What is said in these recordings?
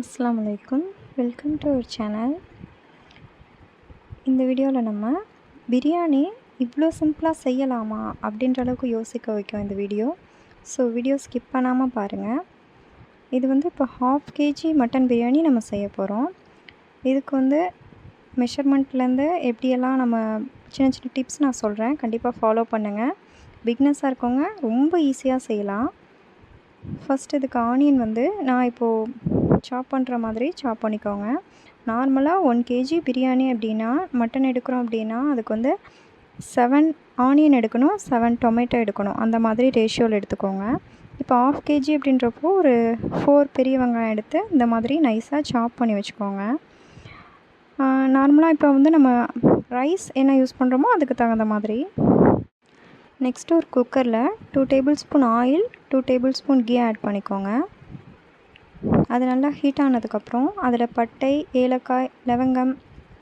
அஸ்லாம் வலைக்கும் welcome to our channel இந்த வீடியோவில் நம்ம பிரியாணி இவ்வளோ சிம்பிளாக செய்யலாமா அப்படின்ற அளவுக்கு யோசிக்க வைக்கும் இந்த வீடியோ. ஸோ வீடியோ ஸ்கிப் பண்ணாமல் பாருங்கள் இது வந்து இப்போ ஹாஃப் கேஜி மட்டன் பிரியாணி நம்ம செய்ய போகிறோம் இதுக்கு வந்து மெஷர்மெண்ட்லேருந்து எப்படியெல்லாம் நம்ம சின்ன சின்ன டிப்ஸ் நான் சொல்கிறேன் கண்டிப்பாக ஃபாலோ பண்ணுங்கள் பிக்னஸாக இருக்கவங்க ரொம்ப ஈஸியாக செய்யலாம். ஃபஸ்ட் இதுக்கு ஆனியன் வந்து நான் இப்போது சாப் பண்ணுற மாதிரி சாப் பண்ணிக்கோங்க. நார்மலாக ஒன் கேஜி பிரியாணி அப்படின்னா மட்டன் எடுக்கிறோம் அப்படின்னா அதுக்கு வந்து செவன் ஆனியன் எடுக்கணும் செவன் டொமேட்டோ எடுக்கணும். அந்த மாதிரி ரேஷியோவில் எடுத்துக்கோங்க. இப்போ ஆஃப் கேஜி அப்படின்றப்போ ஒரு ஃபோர் பெரிய வெங்காயம் எடுத்து இந்த மாதிரி நைஸாக சாப் பண்ணி வச்சுக்கோங்க. நார்மலாக இப்போ வந்து நம்ம ரைஸ் என்ன யூஸ் பண்ணுறோமோ அதுக்கு தகுந்த மாதிரி. நெக்ஸ்ட்டு ஒரு குக்கரில் two tablespoon oil two tablespoon ghee add பண்ணிக்கோங்க. அது நல்லா ஹீட் ஆனதுக்கப்புறம் அதில் பட்டை ஏலக்காய் லவங்கம்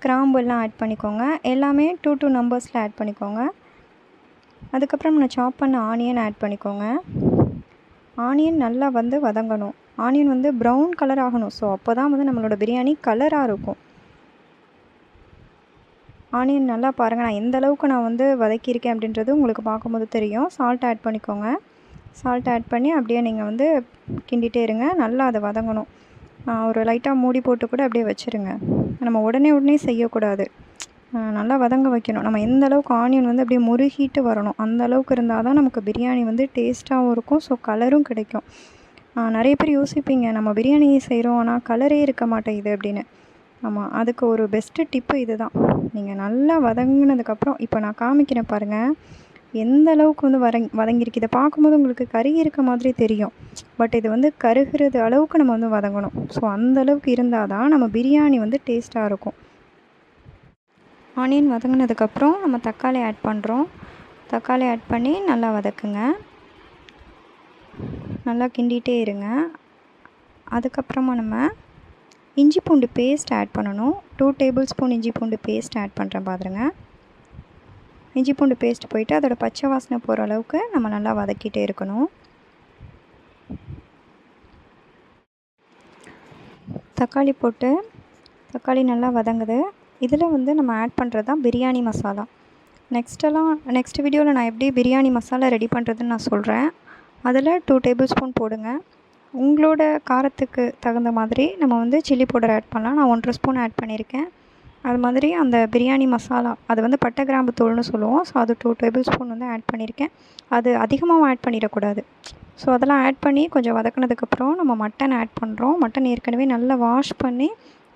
கிராம்பு எல்லாம் ஆட் பண்ணிக்கோங்க. எல்லாமே டூ டூ நம்பர்ஸில் ஆட் பண்ணிக்கோங்க. அதுக்கப்புறம் நான் சாப் பண்ண ஆனியன் ஆட் பண்ணிக்கோங்க. ஆனியன் நல்லா வந்து வதங்கணும். ஆனியன் வந்து ப்ரௌன் கலர் ஆகணும். ஸோ அப்போ தான் வந்து நம்மளோட பிரியாணி கலராக இருக்கும். ஆனியன் நல்லா பாருங்கள் நான் எந்த அளவுக்கு நான் வந்து வதக்கியிருக்கேன் அப்படின்றது உங்களுக்கு பார்க்கும்போது தெரியும். சால்ட் ஆட் பண்ணிக்கோங்க. சால்ட் ஆட் பண்ணி அப்படியே நீங்கள் வந்து கிண்டிகிட்டே இருங்க. நல்லா அதை வதங்கணும். ஒரு லைட்டாக மூடி போட்டு கூட அப்படியே வச்சுருங்க. நம்ம உடனே உடனே செய்யக்கூடாது. நல்லா வதங்க வைக்கணும். நம்ம எந்த அளவுக்கு ஆனியன் வந்து அப்படியே முருகிட்டு வரணும் அந்த அளவுக்கு இருந்தால் தான் நமக்கு பிரியாணி வந்து டேஸ்ட்டாகவும் இருக்கும். ஸோ கலரும் கிடைக்கும். நிறைய பேர் யோசிப்பீங்க நம்ம பிரியாணி செய்கிறோம் ஆனால் கலரே இருக்க மாட்டேங்குது அப்படின்னு. ஆமாம் அதுக்கு ஒரு பெஸ்ட்டு டிப்பு இது தான். நீங்கள் நல்லா வதங்கினதுக்கப்புறம் இப்போ நான் காமிக்கிறேன் பாருங்கள் எந்த அளவுக்கு வந்து வதங் வதங்கியிருக்கு. இதை பார்க்கும்போது உங்களுக்கு கருகி இருக்க மாதிரி தெரியும். பட் இது வந்து கருகிறது அளவுக்கு நம்ம வந்து வதங்கணும். ஸோ அந்த அளவுக்கு இருந்தால் தான் நம்ம பிரியாணி வந்து டேஸ்ட்டாக இருக்கும். ஆனியன் வதங்கினதுக்கப்புறம் நம்ம தக்காளி ஆட் பண்ணுறோம் தக்காளி ஆட் பண்ணி நல்லா வதக்குங்க. நல்லா கிண்டிகிட்டே இருங்க. அதுக்கப்புறமா நம்ம இஞ்சி பூண்டு பேஸ்ட் ஆட் பண்ணணும். டூ டேபிள் ஸ்பூன் இஞ்சி பூண்டு பேஸ்ட் ஆட் பண்ணுறேன் பாருங்கள் இஞ்சி பூண்டு பேஸ்ட் போயிட்டு அதோட பச்சை வாசனை போகிற அளவுக்கு நம்ம நல்லா வதக்கிட்டே இருக்கணும். தக்காளி போட்டு தக்காளி நல்லா வதங்குது. இதில் வந்து நம்ம ஆட் பண்ணுறது தான் பிரியாணி மசாலா. நெக்ஸ்ட்டெல்லாம் நெக்ஸ்ட் வீடியோவில் நான் எப்படி பிரியாணி மசாலா ரெடி பண்ணுறதுன்னு நான் சொல்கிறேன் அதில் டூ டேபிள் ஸ்பூன் போடுங்க. உங்களோட காரத்துக்கு தகுந்த மாதிரி நம்ம வந்து சில்லி பவுடர் ஆட் பண்ணலாம். நான் ஒன்றரை ஸ்பூன் ஆட் பண்ணியிருக்கேன். அது மாதிரி அந்த பிரியாணி மசாலா அது வந்து பட்டை கிராம்பு தூள்னு சொல்லுவோம். ஸோ அது டூ டேபிள் ஸ்பூன் வந்து ஆட் பண்ணியிருக்கேன் அது அதிகமாகவும் ஆட் பண்ணிடக்கூடாது. ஸோ அதெல்லாம் ஆட் பண்ணி கொஞ்சம் வதக்கினதுக்கப்புறம் நம்ம மட்டன் ஆட் பண்ணுறோம் மட்டன் ஏற்கனவே நல்லா வாஷ் பண்ணி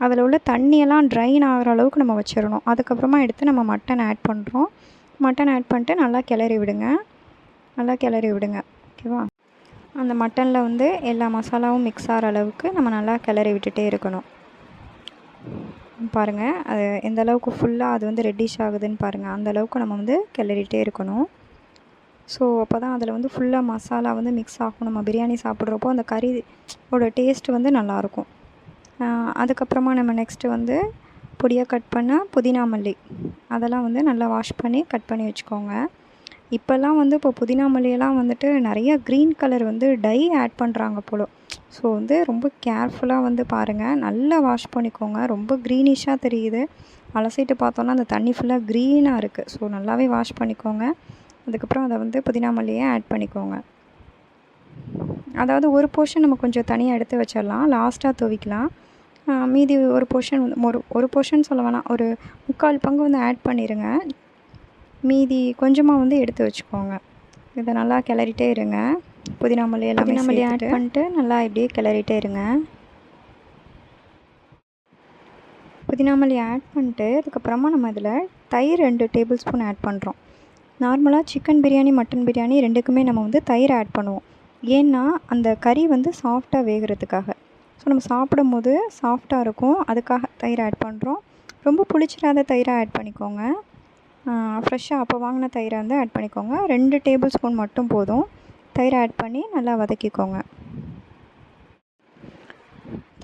அதில் உள்ள தண்ணியெல்லாம் ட்ரைன் ஆகிற அளவுக்கு நம்ம வச்சிடணும். அதுக்கப்புறமா எடுத்து நம்ம மட்டன் ஆட் பண்ணுறோம் மட்டன் ஆட் பண்ணிட்டு நல்லா கிளறி விடுங்க. நல்லா கிளறி விடுங்க. ஓகேவா அந்த மட்டனில் வந்து எல்லா மசாலாவும் மிக்ஸ் ஆகிற அளவுக்கு நம்ம நல்லா கிளறி விட்டுட்டே இருக்கணும். பாருங்கள் அது எந்த அளவுக்கு ஃபுல்லாக அது வந்து ரெட்டிஷ் ஆகுதுன்னு பாருங்கள் அந்த அளவுக்கு நம்ம வந்து கிளறிட்டே இருக்கணும். ஸோ அப்போ தான் அதில் வந்து ஃபுல்லாக மசாலா வந்து மிக்ஸ் ஆகும். நம்ம பிரியாணி சாப்பிட்றப்போ அந்த கறி ஓட டேஸ்ட் வந்து நல்லாயிருக்கும் அதுக்கப்புறமா நம்ம நெக்ஸ்ட்டு வந்து பொடியாக கட் பண்ண புதினா மல்லி. அதெல்லாம் வந்து நல்லா வாஷ் பண்ணி கட் பண்ணி வச்சுக்கோங்க. இப்போல்லாம் வந்து இப்போ புதினா மல்லியெல்லாம் வந்துட்டு நிறைய க்ரீன் கலர் வந்து டை ஆட் பண்ணுறாங்க போல். ஸோ வந்து ரொம்ப கேர்ஃபுல்லாக வந்து பாருங்கள் நல்லா வாஷ் பண்ணிக்கோங்க. ரொம்ப க்ரீனிஷாக தெரியுது. அலசிட்டு பார்த்தோன்னா அந்த தண்ணி ஃபுல்லாக க்ரீனாக இருக்குது ஸோ நல்லாவே வாஷ் பண்ணிக்கோங்க. அதுக்கப்புறம் அதை வந்து புதினா மல்லியை ஆட் பண்ணிக்கோங்க. அதாவது ஒரு போர்ஷன் நம்ம கொஞ்சம் தனியாக எடுத்து வச்சிடலாம். லாஸ்ட்டாக துவைக்கலாம். மீதி ஒரு போர்ஷன் ஒரு ஒரு போர்ஷன் சொல்ல வேணாம். ஒரு முக்கால் பங்கு வந்து ஆட் பண்ணிடுங்க மீதி கொஞ்சமாக வந்து எடுத்து வச்சுக்கோங்க. இதை நல்லா கிளறிட்டே இருங்க. புதினா மல்லி எல்லாமே மல்லி ஆட் பண்ணிட்டு நல்லா இப்படியே கிளறிட்டே இருங்க. புதினா மல்லி ஆட் பண்ணிட்டு அதுக்கப்புறமா நம்ம இதில் தயிர் ரெண்டு டேபிள் ஸ்பூன் ஆட் பண்ணுறோம் நார்மலாக சிக்கன் பிரியாணி மட்டன் பிரியாணி ரெண்டுக்குமே நம்ம வந்து தயிர் ஆட் பண்ணுவோம். ஏன்னா அந்த கறி வந்து சாஃப்டாக வேகிறதுக்காக. ஸோ நம்ம சாப்பிடும் போது சாஃப்டாக இருக்கும். அதுக்காக தயிர் ஆட் பண்ணுறோம் ரொம்ப புளிச்சிடாத தயிராக ஆட் பண்ணிக்கோங்க. ஃப்ரெஷ்ஷாக அப்போ வாங்கின தயிரை வந்து ஆட் பண்ணிக்கோங்க. ரெண்டு டேபிள் ஸ்பூன் மட்டும் போதும். தயிர் ஆட் பண்ணி நல்லா வதக்கிக்கோங்க.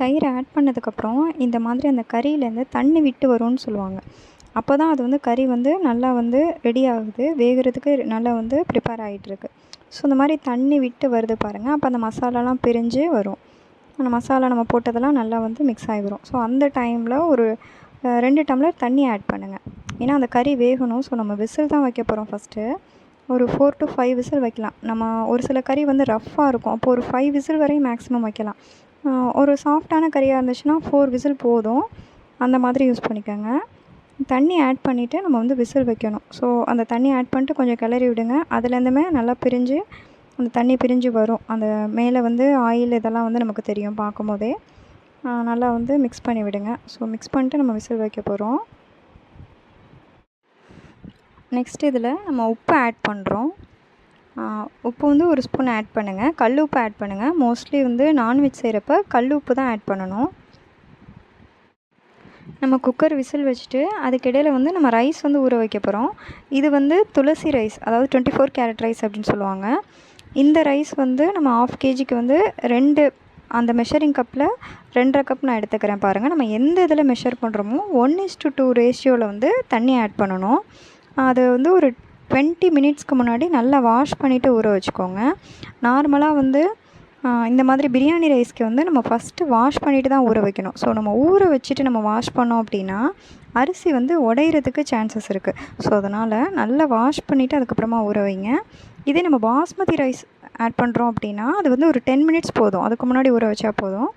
தயிர் ஆட் பண்ணதுக்கப்புறம் இந்த மாதிரி அந்த கறியிலேருந்து தண்ணி விட்டு வரும்னு சொல்லுவாங்க. அப்போ தான் அது வந்து கறி வந்து நல்லா வந்து ரெடி ஆகுது வேகிறதுக்கு நல்லா வந்து ப்ரிப்பேர் ஆகிட்டுருக்கு ஸோ இந்த மாதிரி தண்ணி விட்டு வருது பாருங்கள் அப்போ அந்த மசாலாலாம் பிரிஞ்சு வரும். அந்த மசாலா நம்ம போட்டதெல்லாம் நல்லா வந்து மிக்ஸ் ஆகி வரும். ஸோ அந்த டைமில் ஒரு ரெண்டு டம்ளர் தண்ணி ஆட் பண்ணுங்கள் ஏன்னா அந்த கறி வேகணும். ஸோ நம்ம விசில் தான் வைக்க போகிறோம் ஃபஸ்ட்டு ஒரு ஃபோர் டு ஃபைவ் விசில் வைக்கலாம். நம்ம ஒரு சில கறி வந்து ரஃப்பாக இருக்கும். அப்போ ஒரு ஃபைவ் விசில் வரையும் மேக்ஸிமம் வைக்கலாம். ஒரு சாஃப்டான கறியாக இருந்துச்சுன்னா ஃபோர் விசில் போதும். அந்த மாதிரி யூஸ் பண்ணிக்கோங்க. தண்ணி ஆட் பண்ணிவிட்டு நம்ம வந்து விசில் வைக்கணும். ஸோ அந்த தண்ணி ஆட் பண்ணிட்டு கொஞ்சம் கிளறி விடுங்க. அதுலேருந்துமே நல்லா பிரிஞ்சு அந்த தண்ணி பிரிஞ்சு வரும். அந்த மேலே வந்து ஆயில் இதெல்லாம் வந்து நமக்கு தெரியும் பார்க்கும் போதே நல்லா வந்து மிக்ஸ் பண்ணி விடுங்க. ஸோ மிக்ஸ் பண்ணிட்டு நம்ம விசில் வைக்க போகிறோம் நெக்ஸ்ட் இதில் நம்ம உப்பு ஆட் பண்ணுறோம் உப்பு வந்து ஒரு ஸ்பூன் ஆட் பண்ணுங்கள் கல் உப்பு ஆட் பண்ணுங்கள் மோஸ்ட்லி வந்து நான்வெஜ் செய்கிறப்ப கல் உப்பு தான் ஆட் பண்ணணும். நம்ம குக்கர் விசில் வச்சுட்டு அதுக்கிடையில் வந்து நம்ம ரைஸ் வந்து ஊற வைக்க போகிறோம் இது வந்து துளசி ரைஸ் அதாவது டுவெண்ட்டி ஃபோர் கேரட் ரைஸ் அப்படின்னு சொல்லுவாங்க. இந்த ரைஸ் வந்து நம்ம ஆஃப் கேஜிக்கு வந்து ரெண்டு அந்த மெஷரிங் கப்பில் ரெண்டரை கப் நான் எடுத்துக்கிறேன் பாருங்கள் நம்ம எந்த இதில் மெஷர் பண்ணுறோமோ ஒன் இஸ் டு டூ ரேஷியோவில் வந்து தண்ணி ஆட் பண்ணணும். அது வந்து ஒரு டுவெண்ட்டி மினிட்ஸ்க்கு முன்னாடி நல்லா வாஷ் பண்ணிவிட்டு ஊற வச்சுக்கோங்க. நார்மலாக வந்து இந்த மாதிரி பிரியாணி ரைஸ்க்கு வந்து நம்ம ஃபஸ்ட்டு வாஷ் பண்ணிவிட்டு தான் ஊற வைக்கணும். ஸோ நம்ம ஊற வச்சுட்டு நம்ம வாஷ் பண்ணோம் அப்படின்னா அரிசி வந்து உடையிறதுக்கு சான்சஸ் இருக்குது ஸோ அதனால் நல்லா வாஷ் பண்ணிவிட்டு அதுக்கப்புறமா ஊற வைங்க. இதே நம்ம பாஸ்மதி ரைஸ் ஆட் பண்ணுறோம் அப்படின்னா அது வந்து ஒரு டென் மினிட்ஸ் போதும். அதுக்கு முன்னாடி ஊற வச்சா போதும்.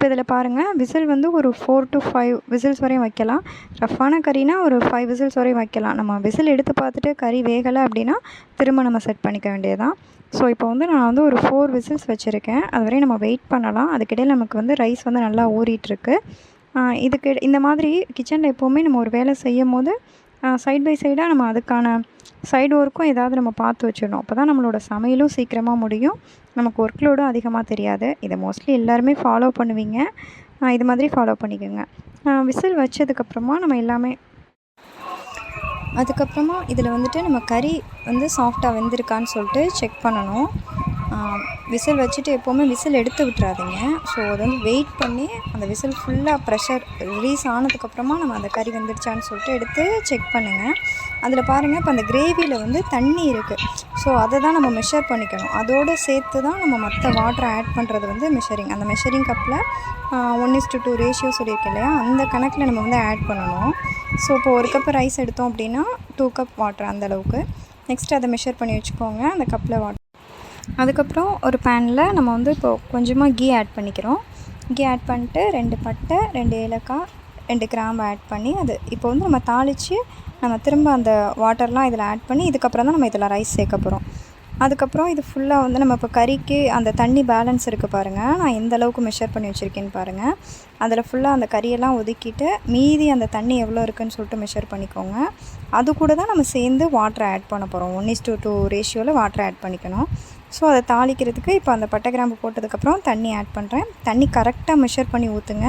இப்போ இதில் பாருங்கள் விசில் வந்து ஒரு ஃபோர் டு ஃபைவ் விசில்ஸ் வரையும் வைக்கலாம். ரஃப்பான கறினா ஒரு ஃபைவ் விசில்ஸ் வரையும் வைக்கலாம். நம்ம விசில் எடுத்து பார்த்துட்டு கறி வேகலை அப்படின்னா திரும்ப நம்ம செட் பண்ணிக்க வேண்டியதுதான். ஸோ இப்போ வந்து நான் வந்து ஒரு ஃபோர் விசில்ஸ் வச்சுருக்கேன். அது வரையும் நம்ம வெயிட் பண்ணலாம். அதுக்கிடையில் நமக்கு வந்து ரைஸ் வந்து நல்லா ஊறிட்டுருக்கு இதுக்கு இந்த மாதிரி கிச்சனில் எப்போவுமே நம்ம ஒரு வேலை செய்யும் போது சைட் பை சைடாக நம்ம அதுக்கான சைடு ஒர்க்கும் ஏதாவது நம்ம பார்த்து வச்சிடணும். அப்போ தான் நம்மளோட சமையலும் சீக்கிரமாக முடியும். நமக்கு ஒர்க் லோடும் அதிகமாக தெரியாது. இதை மோஸ்ட்லி எல்லாருமே ஃபாலோ பண்ணுவீங்க. இது மாதிரி ஃபாலோ பண்ணிக்கோங்க. விசில் வச்சதுக்கப்புறமா நம்ம எல்லாமே அதுக்கப்புறமா இதில் வந்துட்டு நம்ம கறி வந்து சாஃப்டாக வெந்திருக்கான்னு சொல்லிட்டு செக் பண்ணணும். விசில் வச்சுட்டு எப்போவுமே விசில் எடுத்து விட்டுறாதீங்க. ஸோ அது வந்து வெயிட் பண்ணி அந்த விசில் ஃபுல்லாக ப்ரெஷர் ரிலீஸ் ஆனதுக்கப்புறமா நம்ம அந்த கறி வந்துடுச்சான்னு சொல்லிட்டு எடுத்து செக் பண்ணுங்கள் அதில் பாருங்கள் இப்போ அந்த கிரேவியில் வந்து தண்ணி இருக்குது ஸோ அதை தான் நம்ம மெஷர் பண்ணிக்கணும். அதோடு சேர்த்து தான் நம்ம மற்ற வாட்டரை ஆட் பண்ணுறது வந்து மெஷரிங் அந்த மெஷரிங் கப்பில் one is to two ratio சொல்லியிருக்கேன் இல்லையா? அந்த கணக்கில் நம்ம வந்து ஆட் பண்ணணும். ஸோ இப்போ ஒரு கப் ரைஸ் எடுத்தோம் அப்படின்னா டூ கப் வாட்டர் அந்த அளவுக்கு. நெக்ஸ்ட் அதை மெஷர் பண்ணி வச்சுக்கோங்க. அந்த கப்பில் வாட்டர் அதுக்கப்புறம் ஒரு பேனில் நம்ம வந்து இப்போது கொஞ்சமாக கீ ஆட் பண்ணிக்கிறோம். கீ ஆட் பண்ணிட்டு ரெண்டு பட்டை ரெண்டு ஏலக்காய் ரெண்டு கிராம்பு ஆட் பண்ணி அது இப்போ வந்து நம்ம தாளித்து நம்ம திரும்ப அந்த வாட்டர்லாம் இதில் ஆட் பண்ணி இதுக்கப்புறம் தான் நம்ம இதில் ரைஸ் சேர்க்க போகிறோம் அதுக்கப்புறம் இது ஃபுல்லாக வந்து நம்ம இப்போ கறிக்கு அந்த தண்ணி பேலன்ஸ் இருக்குது பாருங்கள் நான் எந்த அளவுக்கு மெஷர் பண்ணி வச்சுருக்கேன்னு பாருங்கள் அதில் ஃபுல்லாக அந்த கறியெல்லாம் ஒதுக்கிட்டு மீதி அந்த தண்ணி எவ்வளோ இருக்குன்னு சொல்லிட்டு மெஷர் பண்ணிக்கோங்க. அது கூட தான் நம்ம சேர்ந்து வாட்டரை ஆட் பண்ண போகிறோம் ஒன் இஸ் டூ டூ ரேஷியோவில் வாட்டரை ஆட் பண்ணிக்கணும். ஸோ அதை தாளிக்கிறதுக்கு இப்போ அந்த பட்டை கிராம்பு போட்டதுக்கப்புறம் தண்ணி ஆட் பண்ணுறேன் தண்ணி கரெக்டாக மெஷர் பண்ணி ஊற்றுங்க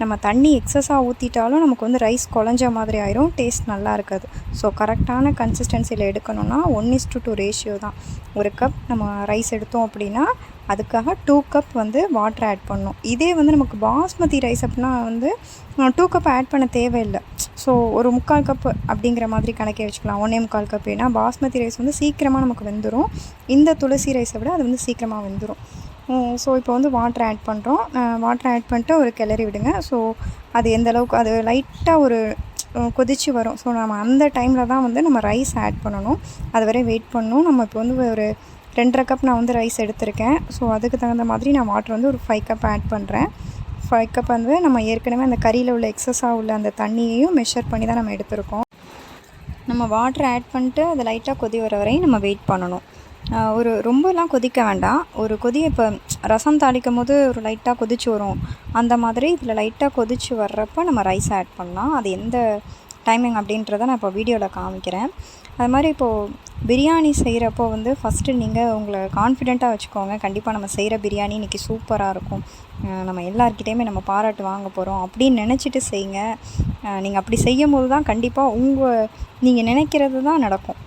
நம்ம தண்ணி எக்ஸஸாக ஊற்றிட்டாலும் நமக்கு வந்து ரைஸ் குழஞ்ச மாதிரி ஆயிரும். டேஸ்ட் நல்லா இருக்காது. ஸோ கரெக்டான கன்சிஸ்டன்சியில் எடுக்கணும்னா one is to two ratio தான். ஒரு கப் நம்ம ரைஸ் எடுத்தோம் அப்படின்னா அதுக்காக டூ கப் வந்து வாட்டர் ஆட் பண்ணணும். இதே வந்து நமக்கு பாஸ்மதி ரைஸ் அப்படின்னா வந்து டூ கப் ஆட் பண்ண தேவையில்லை. ஸோ ஒரு முக்கால் கப்பு அப்படிங்கிற மாதிரி கணக்கே வச்சுக்கலாம். ஒன்றே முக்கால் கப் ஏன்னா பாஸ்மதி ரைஸ் வந்து சீக்கிரமாக நமக்கு வெந்துடும் இந்த துளசி ரைஸை விட அது வந்து சீக்கிரமாக வெந்துடும் ஸோ இப்போ வந்து வாட்டர் ஆட் பண்ணுறோம் வாட்டர் ஆட் பண்ணிட்டு ஒரு கிளறி விடுங்க. ஸோ அது எந்த அளவுக்கு அது லைட்டாக ஒரு கொதிச்சு வரும். ஸோ நம்ம அந்த டைமில் தான் வந்து நம்ம ரைஸ் ஆட் பண்ணணும். அது வரை வெயிட் பண்ணணும். நம்ம இப்போ வந்து ஒரு ரெண்டரை கப் நான் வந்து ரைஸ் எடுத்திருக்கேன். ஸோ அதுக்கு தகுந்த மாதிரி நான் வாட்டர் வந்து ஒரு ஃபைவ் கப் ஆட் பண்ணுறேன் ஃபைவ் கப் வந்து நம்ம ஏற்கனவே அந்த கறியில் உள்ள எக்ஸஸாக உள்ள அந்த தண்ணியையும் மெஷர் பண்ணி தான் நம்ம எடுத்திருக்கோம். நம்ம வாட்டர் ஆட் பண்ணிட்டு அது லைட்டாக கொதி வர வரையும் நம்ம வெயிட் பண்ணணும். ஒரு ரொம்பலாம் கொதிக்க வேண்டாம். ஒரு கொதி இப்போ ரசம் தாளிக்கும் போது ஒரு லைட்டாக கொதிச்சு வரும். அந்த மாதிரி இதில் லைட்டாக கொதிச்சு வர்றப்போ நம்ம ரைஸ் ஆட் பண்ணலாம். அது எந்த டைமிங் அப்படின்றத நான் இப்போ வீடியோவில் காமிக்கிறேன். அது மாதிரி இப்போது பிரியாணி செய்கிறப்போ வந்து ஃபஸ்ட்டு நீங்கள் உங்களை கான்ஃபிடெண்ட்டாக வச்சுக்கோங்க. கண்டிப்பாக நம்ம செய்கிற பிரியாணி இன்றைக்கி சூப்பராக இருக்கும். நம்ம எல்லாருக்கிட்டேயுமே நம்ம பாராட்டு வாங்க போகிறோம் அப்படின்னு நினச்சிட்டு செய்யுங்க. நீங்கள் அப்படி செய்யும் போது தான் கண்டிப்பாக உங்கள் நீங்கள் நினைக்கிறது தான் நடக்கும்.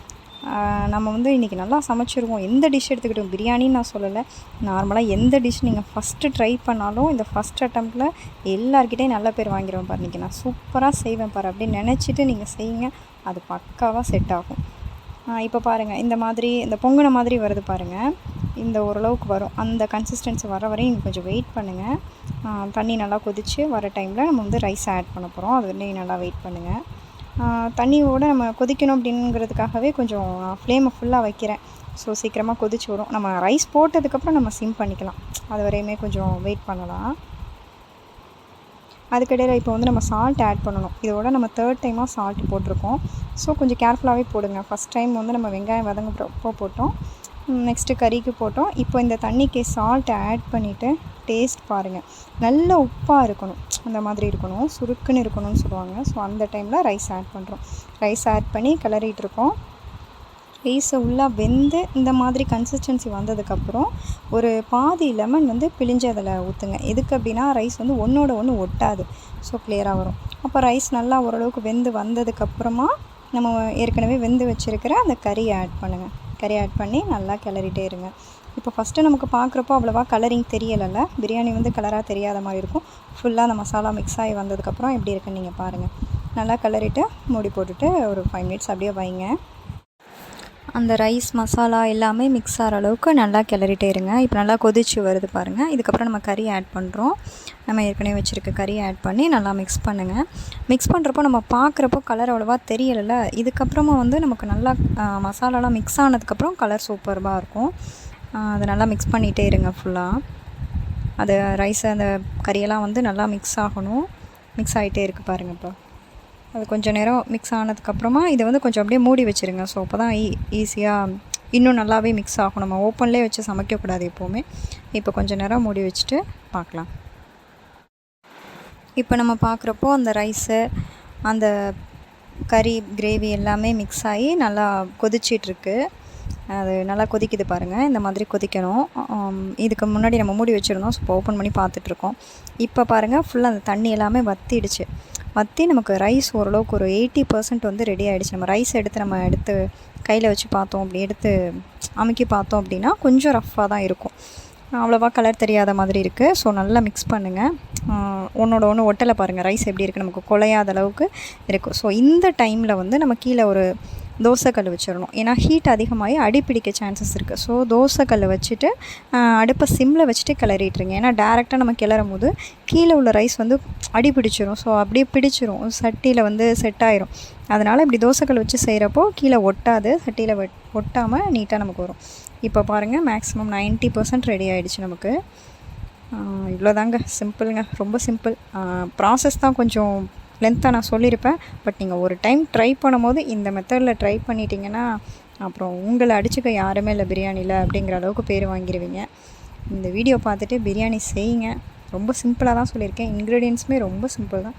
நம்ம வந்து இன்றைக்கி நல்லா சமைச்சிருவோம். எந்த டிஷ் எடுத்துக்கிட்டோம்? பிரியாணின்னு நான் சொல்லலை. நார்மலாக எந்த டிஷ் நீங்கள் ஃபஸ்ட்டு ட்ரை பண்ணாலும் இந்த ஃபஸ்ட் அட்டம்ப்டில் எல்லாருக்கிட்டையும் நல்ல பேர் வாங்கிடுவேன் பாரு. இன்றைக்கி நான் சூப்பராக செய்வேன் பாரு. அப்படின்னு நினச்சிட்டு நீங்கள் செய்யுங்க. அது பக்காவாக செட் ஆகும். இப்போ பாருங்கள் இந்த மாதிரி இந்த பொங்கின மாதிரி வருது பாருங்கள் இந்த ஓரளவுக்கு வரும். அந்த கன்சிஸ்டன்சி வர வரையும் நீங்கள் கொஞ்சம் வெயிட் பண்ணுங்கள் தண்ணி நல்லா கொதித்து வர டைமில் நம்ம வந்து ரைஸ் ஆட் பண்ண போகிறோம் அது நீங்கள் நல்லா வெயிட் பண்ணுங்கள் தண்ணியோடு நம்ம கொதிக்கணும் அப்படிங்கிறதுக்காகவே கொஞ்சம் ஃப்ளேமை ஃபுல்லாக வைக்கிறேன். ஸோ சீக்கிரமாக கொதிச்சு வரும். நம்ம ரைஸ் போட்டதுக்கப்புறம் நம்ம சிம் பண்ணிக்கலாம். அது வரையுமே கொஞ்சம் வெயிட் பண்ணலாம். அதுக்கிடையில் இப்போ வந்து நம்ம சால்ட் ஆட் பண்ணணும். இதோட நம்ம தேர்ட் டைமாக சால்ட் போட்டிருக்கோம். ஸோ கொஞ்சம் கேர்ஃபுல்லாகவே போடுங்க. ஃபஸ்ட் டைம் வந்து நம்ம வெங்காயம் வதங்குறப்போ போட்டோம். நெக்ஸ்ட்டு கறிக்கு போட்டோம். இப்போ இந்த தண்ணிக்கு சால்ட் ஆட் பண்ணிவிட்டு டேஸ்ட் பாருங்கள் நல்ல உப்பாக இருக்கணும். அந்த மாதிரி இருக்கணும். சுருக்குன்னு இருக்கணும்னு சொல்லுவாங்க. ஸோ அந்த டைமில் ரைஸ் ஆட் பண்ணுறோம் ரைஸ் ஆட் பண்ணி கிளறிட்டு இருக்கோம். ரைஸை உள்ளே வெந்து இந்த மாதிரி கன்சிஸ்டன்சி வந்ததுக்கப்புறம் ஒரு பாதி லெமன் வந்து பிழிஞ்சு அதில் ஊற்றுங்க எதுக்கு அப்படின்னா ரைஸ் வந்து ஒன்றோட ஒன்று ஒட்டாது. ஸோ கிளியராக வரும். அப்போ ரைஸ் நல்லா ஓரளவுக்கு வெந்து வந்ததுக்கப்புறமா நம்ம ஏற்கனவே வெந்து வச்சுருக்கிற அந்த கறியை ஆட் பண்ணுங்கள் கறி ஆட் பண்ணி நல்லா கிளறிட்டே இருங்க. இப்போ ஃபஸ்ட்டு நமக்கு பார்க்குறப்போ அவ்வளோவா கலரிங் தெரியலைல்ல. பிரியாணி வந்து கலராக தெரியாத மாதிரி இருக்கும். ஃபுல்லாக அந்த மசாலா மிக்ஸ் ஆகி வந்ததுக்கப்புறம் எப்படி இருக்குன்னு நீங்கள் பாருங்கள் நல்லா கிளறிட்டு மூடி போட்டுட்டு ஒரு ஃபைவ் மினிட்ஸ் அப்படியே வைங்க. அந்த ரைஸ் மசாலா எல்லாமே மிக்ஸ் ஆகிற அளவுக்கு நல்லா கிளறிட்டே இருங்க. இப்போ நல்லா கொதிச்சு வருது பாருங்கள் இதுக்கப்புறம் நம்ம கறி ஆட் பண்ணுறோம் நம்ம ஏற்கனவே வச்சுருக்க கறி ஆட் பண்ணி நல்லா மிக்ஸ் பண்ணுங்கள் மிக்ஸ் பண்ணுறப்போ நம்ம பார்க்குறப்போ கலர் அவ்வளோவா தெரியலைல்ல. இதுக்கப்புறமா வந்து நமக்கு நல்லா மசாலாலாம் மிக்ஸ் ஆனதுக்கப்புறம் கலர் சூப்பராக இருக்கும். அதை நல்லா மிக்ஸ் பண்ணிகிட்டே இருங்க ஃபுல்லாக அது ரைஸ் அந்த கறியெல்லாம் வந்து நல்லா மிக்ஸ் ஆகணும். மிக்ஸ் ஆகிட்டே இருக்குது பாருங்கள் இப்போ. அது கொஞ்சம் நேரம் மிக்ஸ் ஆனதுக்கப்புறமா இதை வந்து கொஞ்சம் அப்படியே மூடி வச்சுருங்க. ஸோ அப்போ தான் ஈ ஈஸியாக இன்னும் நல்லாவே மிக்ஸ் ஆகும். நம்ம ஓப்பன்லேயே வச்சு சமைக்கக்கூடாது எப்போவுமே. இப்போ கொஞ்சம் நேரம் மூடி வச்சுட்டு பார்க்கலாம். இப்போ நம்ம பார்க்குறப்போ அந்த ரைஸு அந்த கறி கிரேவி எல்லாமே மிக்ஸ் ஆகி நல்லா கொதிச்சிட்ருக்கு. அது நல்லா கொதிக்குது பாருங்கள் இந்த மாதிரி கொதிக்கணும். இதுக்கு முன்னாடி நம்ம மூடி வச்சுருந்தோம். ஸோ ஓப்பன் பண்ணி பார்த்துட்ருக்கோம். இப்போ பாருங்கள் ஃபுல்லாக அந்த தண்ணி எல்லாமே வத்திடுச்சு. வற்றி நமக்கு ரைஸ் ஓரளவுக்கு ஒரு எயிட்டி பர்சன்ட் வந்து ரெடி ஆகிடுச்சு நம்ம ரைஸ் எடுத்து நம்ம எடுத்து கையில் வச்சு பார்த்தோம் அப்படி எடுத்து அமுக்கி பார்த்தோம் அப்படின்னா கொஞ்சம் ரஃப்பாக தான் இருக்கும். அவ்வளோவா கலர் தெரியாத மாதிரி இருக்குது ஸோ நல்லா மிக்ஸ் பண்ணுங்கள் ஒன்றோட ஒன்று ஒட்டலை பாருங்கள் ரைஸ் எப்படி இருக்குது நமக்கு குலையாத அளவுக்கு இருக்கும் ஸோ இந்த டைமில் வந்து நம்ம கீழே ஒரு தோசைக்கல் வச்சிடணும். ஏன்னா ஹீட் அதிகமாகி அடி பிடிக்க சான்சஸ் இருக்குது ஸோ தோசைக்கல் வச்சுட்டு அடுப்பை சிம்மில் வச்சுட்டு கிளறிட்டுருங்க. ஏன்னா டேரெக்டாக நம்ம கிளறும் போது கீழே உள்ள ரைஸ் வந்து அடி பிடிச்சிரும். ஸோ அப்படியே பிடிச்சிரும். சட்டியில் வந்து செட் ஆயிரும். அதனால் இப்படி தோசைக்கல் வச்சு செய்கிறப்போ கீழே ஒட்டாது. சட்டியில் ஒட்டாமல் நீட்டாக நமக்கு வரும். இப்போ பாருங்கள் மேக்ஸிமம் நைன்ட்டி பர்சன்ட் ரெடி ஆகிடுச்சு நமக்கு. இவ்வளோதாங்க சிம்பிளுங்க ரொம்ப சிம்பிள் ப்ராசஸ் தான் கொஞ்சம் லென்த்தாக நான் சொல்லியிருப்பேன். பட் நீங்கள் ஒரு டைம் ட்ரை பண்ணும்போது இந்த மெத்தடில் ட்ரை பண்ணிட்டீங்கன்னா அப்புறம் உங்களை அடிச்சுக்க யாருமே இல்லை பிரியாணியில் அப்படிங்கிற அளவுக்கு பேர் வாங்கிடுவீங்க இந்த வீடியோ பார்த்துட்டு பிரியாணி செய்யுங்க. ரொம்ப சிம்பிளாக தான் சொல்லியிருக்கேன். இன்க்ரீடியன்ஸுமே ரொம்ப சிம்பிள் தான்.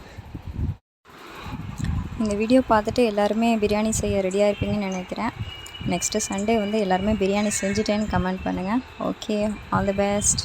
இந்த வீடியோ பார்த்துட்டு எல்லாருமே பிரியாணி செய்ய ரெடியாக இருப்பீங்கன்னு நினைக்கிறேன். நெக்ஸ்ட்டு சண்டே வந்து எல்லாருமே பிரியாணி செஞ்சுட்டேன்னு கமெண்ட் பண்ணுங்கள் ஓகே ஆல் தி பெஸ்ட்